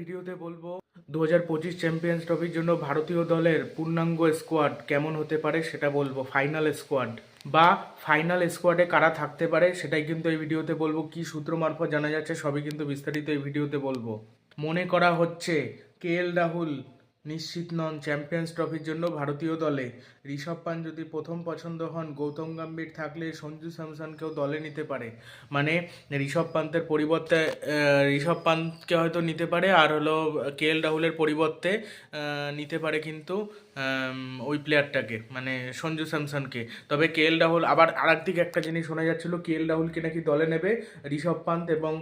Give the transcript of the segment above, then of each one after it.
ভিডিওতে বলব দু হাজার পঁচিশ চ্যাম্পিয়ন্স ট্রফির জন্য ভারতীয় দলের পূর্ণাঙ্গ স্কোয়াড কেমন হতে পারে সেটা বলব ফাইনাল স্কোয়াড বা ফাইনাল স্কোয়াডে কারা থাকতে পারে সেটাই কিন্তু এই ভিডিওতে বলব, কি সূত্র মারফত জানা যাচ্ছে সবই কিন্তু বিস্তারিত এই ভিডিওতে বলব। মনে করা হচ্ছে, কে এল রাহুল নিশ্চিত নন চ্যাম্পিয়ন্স ট্রফির জন্য ভারতীয় দলে। ঋষভ পান যদি প্রথম পছন্দ হন, গৌতম গম্ভীর থাকলে সঞ্জু স্যামসনকেও দলে নিতে পারে। মানে ঋষভ পান্তের পরিবর্তে ঋষভ পান্তকে হয়তো নিতে পারে, আর হলো কে এল রাহুলের পরিবর্তে নিতে পারে কিন্তু ওই প্লেয়ারটাকে মানে সঞ্জু স্যামসনকে। তবে কে এল রাহুল, আবার আর আরেকদিকে একটা জিনিস শোনা যাচ্ছিল, কে এল রাহুলকে নাকি দলে নেবে ঋষভ পান্ত এবং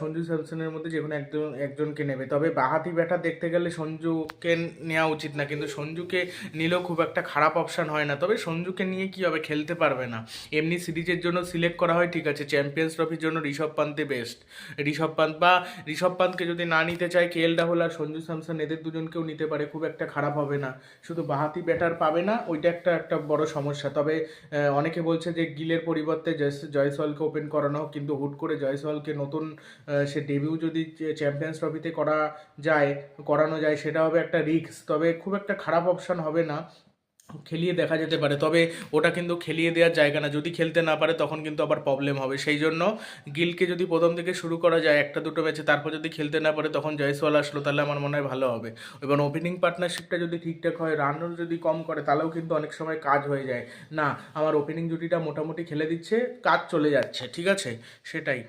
সঞ্জু স্যামসনের মধ্যে যে কোনো একজন, একজনকে নেবে। তবে বাহাতি ব্যাটা দেখতে গেলে সঞ্জুকে নেওয়া উচিত না কিন্তু সঞ্জুকে নিলেও খুব একটা খারাপ অপশান হয় না। তবে সঞ্জুকে নিয়ে কি হবে খেলতে পারবে না। এমনি সিরিজের জন্য সিলেক্ট করা হয় ঠিক আছে চ্যাম্পিয়ন্স ট্রফির জন্য ঋষভ পান্তে বেস্ট ঋষভ পান্ত বা ঋষভ পান্তকে যদি না নিতে চায় কে এল রাহুল আর সঞ্জু স্যামসন এদের দুজনকেও নিতে পারে খুব একটা খারাপ হবে না। শুধু বাহাতি ব্যাটার পাবে না ওইটা একটা একটা বড় সমস্যা। তবে অনেকে বলছে যে গিলের পরিবর্তে জয়স- জয়সওয়ালকে ওপেন করানো হোক, কিন্তু হুট করে জয়সওয়ালকে নতুন সে ডেবিউ যদি চ্যাম্পিয়ন্স ট্রফিতে করা যায় করানো যায় সেটা হবে একটা রিস্ক তবে খুব একটা খারাপ অপশন হবে না। খেলিয়ে দেখা যেতে পারে, তবে ওটা কিন্তু খেলিয়ে দেওয়ার জায়গা না। যদি খেলতে না পারে তখন কিন্তু আবার প্রবলেম হবে। সেই জন্য গিলকে যদি প্রথম থেকে শুরু করা যায় একটা দুটো ম্যাচে, তারপর যদি খেলতে না পারে তখন জয়সওয়াল আসলো, তাহলে আমার মনে হয় ভালো হবে। এবং ওপেনিং পার্টনারশিপটা যদি ঠিকঠাক হয় রানও যদি কম করে, তাহলেও কিন্তু অনেক সময় কাজ হয়ে যায়। না, আমার ওপেনিং জুটিটা মোটামুটি খেলে দিচ্ছে, কাজ চলে যাচ্ছে, ঠিক আছে? সেটাই।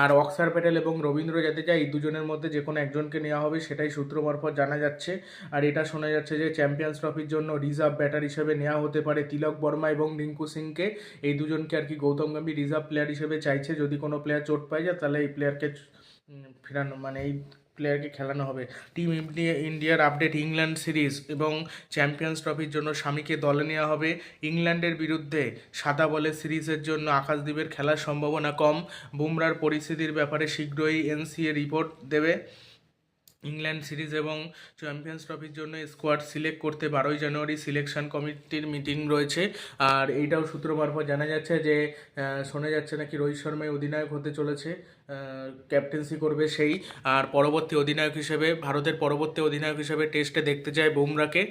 আর অক্সার প্যাটেল এবং রবীন্দ্র জাদেজা এই দুজনের মধ্যে যে কোনো একজনকে নেওয়া হবে, সেটাই সূত্র মারফত জানা যাচ্ছে। আর এটা শোনা যাচ্ছে যে, চ্যাম্পিয়ন্স ট্রফির জন্য রিজার্ভ ব্যাটার হিসেবে নেওয়া হতে পারে তিলক বর্মা এবং রিঙ্কু সিংকে। এই দুজনকে আর কি গৌতম গম্ভীর রিজার্ভ প্লেয়ার হিসেবে চাইছে। যদি কোনো প্লেয়ার চোট পায় যায়, তাহলে এই প্লেয়ারকে ফেরানো মানে এই প্লেয়ারকে খেলানো হবে। টিম ইন্ডিয়া ইন্ডিয়ার আপডেট ইংল্যান্ড সিরিজ এবং চ্যাম্পিয়ন্স ট্রফির জন্য স্বামীকে দলে নেওয়া হবে। ইংল্যান্ডের বিরুদ্ধে সাদা বলের সিরিজের জন্য আকাশদ্বীপের খেলার সম্ভাবনা কম। বুমরার পরিস্থিতির ব্যাপারে শীঘ্রই এনসিএ রিপোর্ট দেবে। ইংল্যান্ড সিরিজ এবং চ্যাম্পিয়ন্স ট্রফির জন্য স্কোয়াড সিলেক্ট করতে বারোই জানুয়ারি সিলেকশন কমিটির মিটিং রয়েছে। আর এইটাও সূত্র মারফত জানা যাচ্ছে যে শোনা যাচ্ছে নাকি রোহিত শর্মাই অধিনায়ক হতে চলেছে ক্যাপ্টেন্সি করবে সেই। আর পরবর্তী অধিনায়ক হিসেবে, ভারতের পরবর্তী অধিনায়ক হিসেবে টেস্টে দেখতে চায় বুমরাকে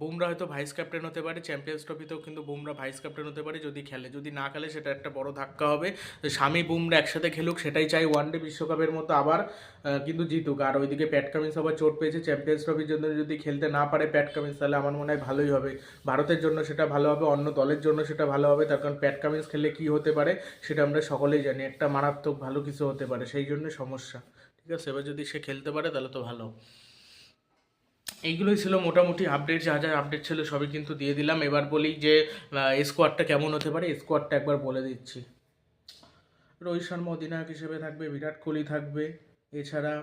বুমরা হয়তো ভাইস ক্যাপ্টেন হতে পারে চ্যাম্পিয়ন্স ট্রফিতেও কিন্তু বুমরা ভাইস ক্যাপ্টেন হতে পারে, যদি খেলে। যদি না খেলে, সেটা একটা বড় ধাক্কা হবে। স্বামী বুমরা একসাথে খেলুক, সেটাই চাই। ওয়ানডে বিশ্বকাপের মতো আবার কিন্তু জিতুক। আর ওইদিকে প্যাট কামিন্স আবার চোট পেয়েছে। চ্যাম্পিয়ন্স ট্রফির জন্য যদি খেলতে না পারে প্যাট কামিন্স তাহলে আমার মনে হয় ভালোই হবে। ভারতের জন্য সেটা ভালো হবে, অন্য দলের জন্য সেটা ভালো হবে। তার কারণ প্যাট কামিন্স খেললে কী হতে পারে, সেটা আমরা সকলেই জানি। একটা মারাত্মক ভালো কিছু হতে পারে, সেই জন্য সমস্যা। ঠিক আছে? এবার যদি সে খেলতে পারে, তাহলে তো ভালো। এইগুলোই ছিল মোটামুটি আপডেট যা যা আপডেট ছিল সবই কিন্তু দিয়ে দিলাম। এবার বলি যে স্কোয়াডটা কেমন হতে পারে স্কোয়াডটা একবার বলে দিচ্ছি। রোহিত শর্মা অধিনায়ক হিসেবে থাকবে, বিরাট কোহলি থাকবে। এছাড়া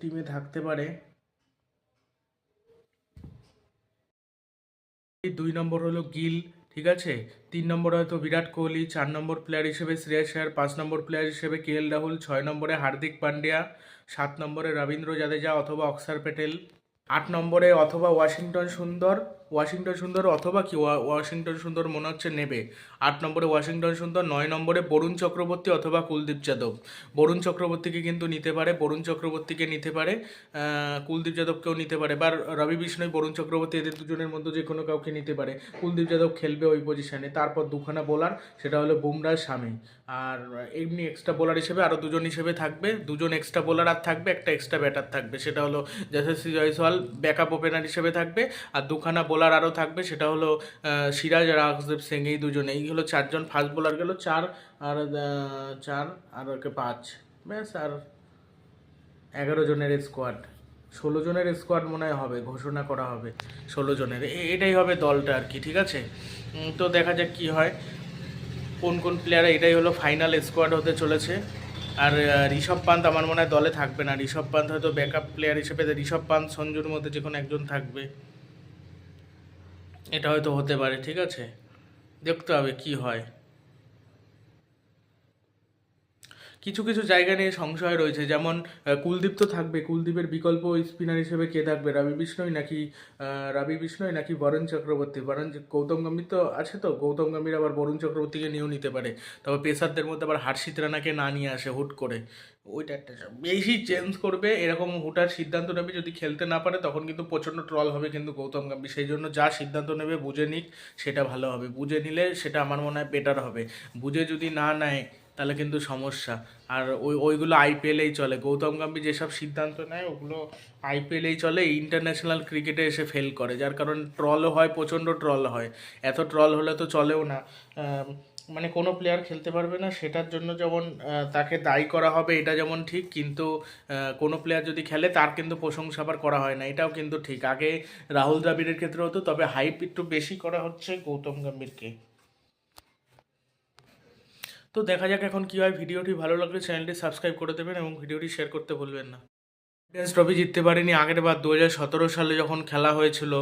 টিমে থাকতে পারে দুই নম্বর হলো গিল। ঠিক আছে? তিন নম্বর হয়তো বিরাট কোহলি, চার নম্বর প্লেয়ার হিসেবে শ্রেয়াস আয়ার পাঁচ নম্বর প্লেয়ার হিসেবে কে এল রাহুল, ছয় নম্বরে হার্দিক পান্ডিয়া, সাত নম্বরে রবীন্দ্র জাদেজা অথবা অক্সার পেটেল আট নম্বরে অথবা ওয়াশিংটন সুন্দর ওয়াশিংটন সুন্দর অথবা কি ওয়া- ওয়াশিংটন সুন্দর মনে হচ্ছে নেবে। আট নম্বরে ওয়াশিংটন সুন্দর, নয় নম্বরে বরুণ চক্রবর্তী অথবা কুলদীপ যাদব। বরুণ চক্রবর্তীকে কিন্তু নিতে পারে, বরুণ চক্রবর্তীকে নিতে পারে কুলদীপ যাদবকেও নিতে পারে। বা রবি বিষ্ণয় বরুণ চক্রবর্তী এদের দুজনের মধ্যে যে কোনো কাউকে নিতে পারে। কুলদীপ যাদব খেলবে ওই পজিশনে তারপর দুখানা বোলার সেটা হলো বুমরাহ স্বামী আর এমনি এক্সট্রা বোলার হিসেবে আরও দুজন হিসেবে থাকবে। দুজন এক্সট্রা বোলার আর থাকবে, একটা এক্সট্রা ব্যাটার থাকবে। সেটা হলো যশস্বী জয়সওয়াল ব্যাকআপ ওপেনার হিসেবে থাকবে। আর দুখানা বোলার আরও থাকবে, সেটা হলো সিরাজ আর আকসদীপ সিং এই দুজনে। এই হলো চারজন ফাস্ট বোলার গেল, চার আর চার আর ওকে পাঁচ। ব্যাস, আর এগারো জনের স্কোয়াড ষোলো জনের স্কোয়াড মনে হয় হবে, ঘোষণা করা হবে। ষোলো জনের। এটাই হবে দলটা আর কি, ঠিক আছে? তো দেখা যাক কি হয়। কোন কোন প্লেয়ার এটাই হলো ফাইনাল স্কোয়াড হতে চলেছে। আর ঋষভ পান্ত আমার মনে হয় দলে থাকবে না। ঋষভ পান্ত হয়তো ব্যাকআপ প্লেয়ার হিসেবে ঋষভ পান্ত, সঞ্জুর মধ্যে যে কোনো একজন থাকবে। এটা হয়তো হতে পারে, ঠিক আছে? দেখতে হবে কি হয়। কিছু কিছু জায়গা নিয়ে সংশয় রয়েছে, যেমন কুলদীপ তো থাকবে, কুলদীপের বিকল্প স্পিনার হিসেবে কে থাকবে? রবি বিষ্ণই নাকি রবি বিষ্ণই নাকি বরুণ চক্রবর্তী? বরুণ গৌতম গম্ভীর তো আছে তো, গৌতম গম্ভীর আবার বরুণ চক্রবর্তীকে নিয়েও নিতে পারে। তবে পেসারদের মধ্যে আবার হার্ষিত রানাকে না নিয়ে আসে হুট করে। ওইটা একটা বেশি চেঞ্জ করবে, এরকম হুটার সিদ্ধান্ত নেবে, যদি খেলতে না পারে, তখন কিন্তু প্রচণ্ড ট্রল হবে কিন্তু গৌতম গম্ভীর। সেই জন্য যা সিদ্ধান্ত নেবে, বুঝে নিক, সেটা ভালো হবে। বুঝে নিলে সেটা আমার মনে হয় বেটার হবে। বুঝে যদি না নেয় তাহলে কিন্তু সমস্যা। আর ওই, ওইগুলো আইপিএলেই চলে। গৌতম গম্ভীর যেসব সিদ্ধান্ত নেয়, ওগুলো আইপিএলেই চলে ইন্টারন্যাশনাল ক্রিকেটে এসে ফেল করে। যার কারণে ট্রলও হয়, প্রচণ্ড ট্রল হয়। এত ট্রল হলে তো চলেও না। মানে কোনো প্লেয়ার খেলতে পারবে না, সেটার জন্য যেমন তাকে দায়ী করা হবে, এটা যেমন ঠিক, কিন্তু কোনো প্লেয়ার যদি খেলে, তার কিন্তু প্রশংসা আবার করা হয় না। এটাও কিন্তু ঠিক। আগে রাহুল দ্রাবিড়ের ক্ষেত্রে হতো তবে হাইপ একটু বেশি করা হচ্ছে গৌতম গম্ভীরকে। তো দেখা যাক এখন কী হয়। ভিডিওটি ভালো লাগলে চ্যানেলটি সাবস্ক্রাইব করে দেবেন এবং ভিডিওটি শেয়ার করতে ভুলবেন না। চ্যাম্পিয়ন্স ট্রফি জিততে পারেনি। আগের বার দু হাজার সতেরো সালে যখন খেলা হয়েছিল,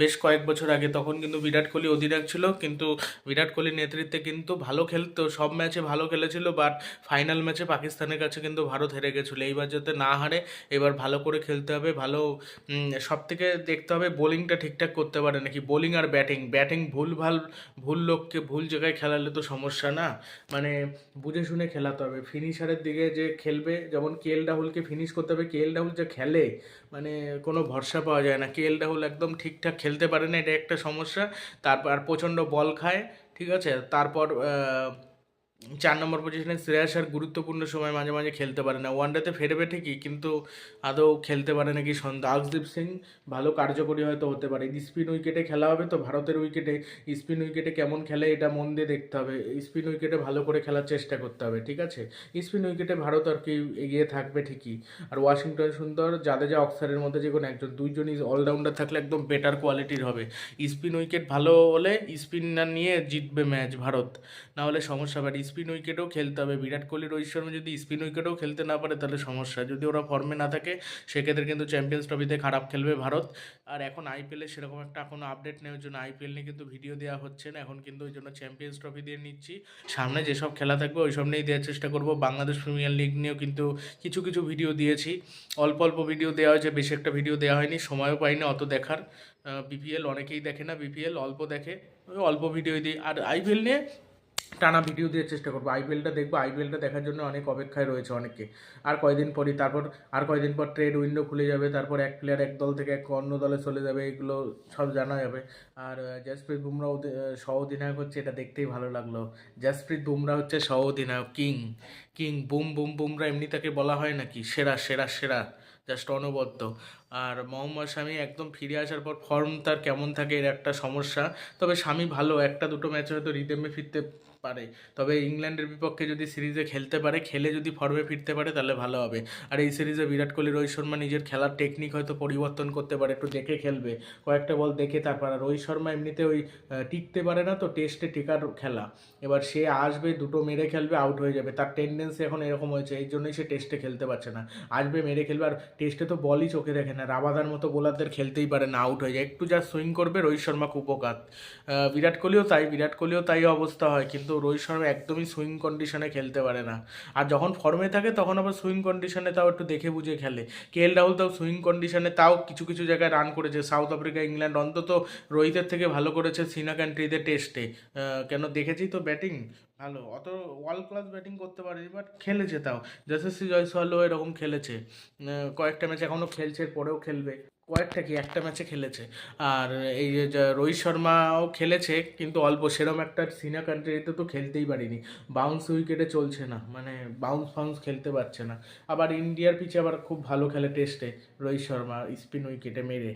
বেশ কয়েক বছর আগে, তখন কিন্তু বিরাট কোহলি অধিনায়ক ছিল। কিন্তু বিরাট কোহলির নেতৃত্বে কিন্তু ভালো খেলতো, সব ম্যাচে ভালো খেলেছিল বাট ফাইনাল ম্যাচে পাকিস্তানের কাছে কিন্তু ভারত হেরে গেছিল। এইবার যাতে না হারে, এবার ভালো করে খেলতে হবে, ভালো সব থেকে দেখতে হবে, বোলিংটা ঠিকঠাক করতে পারে নাকি? বোলিং আর ব্যাটিং ব্যাটিং ভুল ভালো, ভুল লোককে ভুল জায়গায় খেলালে তো সমস্যা না? মানে বুঝে শুনে খেলাতে হবে। ফিনিশারের দিকে যে খেলবে, যেমন কে এল রাহুলকে ফিনিশ করতে হবে কে এল রাহুল যে খেলে মানে কোনো ভরসা পাওয়া যায় না। কে এল রাহুল একদম ঠিকঠাক খেলতে পারে না, এটা একটা সমস্যা। তারপর প্রচণ্ড বল খায়, ঠিক আছে? তারপর চার নম্বর পজিশনে শ্রেয়াস আর গুরুত্বপূর্ণ সময় মাঝে মাঝে খেলতে পারে না। ওয়ানডেতে ফেরবে ঠিকই, কিন্তু আদৌ খেলতে পারে নাকি সন্ধ্যা আকদীপ সিং ভালো কার্যকরী হয়তো হতে পারে। স্পিন উইকেটে খেলা হবে তো? ভারতের উইকেটে, স্পিন উইকেটে কেমন খেলে এটা মন দিয়ে দেখতে হবে। স্পিন উইকেটে ভালো করে খেলার চেষ্টা করতে হবে, ঠিক আছে? স্পিন উইকেটে ভারত আর কি এগিয়ে থাকবে ঠিকই। আর ওয়াশিংটন সুন্দর জাদেজা অক্সারের মধ্যে যে কোনো একজন দুইজনই অলরাউন্ডার থাকলে একদম বেটার কোয়ালিটির হবে। স্পিন উইকেট ভালো হলে স্পিনার নিয়ে জিতবে ম্যাচ ভারত। না হলে সমস্যা বাট স্পিন উইকেটেও খেলতে হবে। বিরাট কোহলি রোহিত শর্মা যদি স্পিন উইকেটেও খেলতে না পারে, তাহলে সমস্যা। যদি ওরা ফর্মে না থাকে, সেক্ষেত্রে কিন্তু চ্যাম্পিয়ন্স ট্রফিতে খারাপ খেলবে ভারত। আর এখন আইপিএলে সেরকম একটা এখনও আপডেট নেওয়ার জন্য আইপিএল নিয়ে কিন্তু ভিডিও দেওয়া হচ্ছে না। এখন কিন্তু ওই জন্য চ্যাম্পিয়ন্স ট্রফি দিয়ে নিচ্ছি। সামনে যেসব খেলা থাকবে, ওই সব নিয়েই দেওয়ার চেষ্টা করব। বাংলাদেশ প্রিমিয়ার লিগ নিয়েও কিন্তু কিছু কিছু ভিডিও দিয়েছি। অল্প অল্প ভিডিও দেওয়া হয়েছে, বেশি একটা ভিডিও দেওয়া হয়নি, সময়ও পাইনি অত দেখার। বিপিএল অনেকেই দেখে না বিপিএল অল্প দেখে অল্প ভিডিও দিই। আর আইপিএল নিয়ে টানা ভিডিও দেওয়ার চেষ্টা করব। আইপিএলটা দেখব। আইপিএলটা দেখার জন্য অনেক অপেক্ষায় রয়েছে অনেকে। আর কয়দিন পরই তারপর, আর কয়দিন পর ট্রেড উইন্ডো খুলে যাবে, তারপর এক প্লেয়ার এক দল থেকে এক অন্য দলে চলে যাবে, এগুলো সব জানা যাবে। আর জাসপ্রীত বুমরা সহ অধিনায়ক হচ্ছে, এটা দেখতেই ভালো লাগল। জাসপ্রীত বুমরা হচ্ছে সহ অধিনায়ক king king boom boom, Bumrah, এমনি তাকে বলা হয় নাকি? সেরা সেরা সেরা জাস্ট অনবদ্য। আর মোহাম্মদ শামি একদম ফিরে আসার পর ফর্ম তার কেমন থাকে, এর একটা সমস্যা। তবে স্বামী ভালো, একটা দুটো ম্যাচে হয়তো রিদেমে ফিরতে পারে। তবে ইংল্যান্ডের বিপক্ষে যদি সিরিজে খেলতে পারে, খেলে যদি ফর্মে ফিরতে পারে, তাহলে ভালো হবে। আর এই সিরিজে বিরাট কোহলি, রোহিত শর্মা নিজের খেলার টেকনিক হয়তো পরিবর্তন করতে পারে, একটু দেখে খেলবে। কয়েকটা বল দেখে তারপর। রোহিত শর্মা এমনিতে ওই টিকতে পারে না তো টেস্টে টেকার খেলা। এবার সে আসবে, দুটো মেরে খেলবে আউট হয়ে যাবে। তার টেন্ডেন্সি এখন এরকম হয়েছে, এই জন্যই সে টেস্টে খেলতে পারছে না। আসবে, মেরে খেলবে। আর টেস্টে তো বলই চোখে দেখে না। রাবাদার মতো বোলারদের খেলতেই পারে না আউট হয়ে যায়। একটু যা সুইং করবে, রোহিত শর্মা কুপকাত বিরাট কোহলিও তাই, বিরাট কোহলিও তাই অবস্থা হয়। কিন্তু রোহিত শর্মা একদমই সুইং কন্ডিশনে খেলতে পারে না। আর যখন ফর্মে থাকে, তখন আবার সুইং কন্ডিশনে তাও একটু দেখে বুঝে খেলে। কে এল রাহুল তাও সুইং কন্ডিশনে তাও কিছু কিছু জায়গায় রান করেছে। সাউথ আফ্রিকা ইংল্যান্ড অন্তত রোহিতের থেকে ভালো করেছে সিনা কান্ট্রিতে টেস্টে কেন দেখেছি তো ব্যাটিং ভালো। অত ওয়ার্ল্ড ক্লাস ব্যাটিং করতে পারেনি বাট খেলেছে তাও। যশস্বী জয়সওয়ালও এরকম খেলেছে। কয়েকটা ম্যাচ এখনও খেলছে পরেও খেলবে। কয়েকটা কি, একটা ম্যাচে খেলেছে। আর এই যে রোহিত শর্মাও খেলেছে, কিন্তু অল্প, সেরম একটা সিনা কান্ট্রিতে তো খেলতেই পারিনি। বাউন্স উইকেটে চলছে না মানে বাউন্স ফাউন্স খেলতে পারছে না। আবার ইন্ডিয়ার পিচে আবার খুব ভালো খেলে টেস্টে রোহিত শর্মা স্পিন উইকেটে মেরে।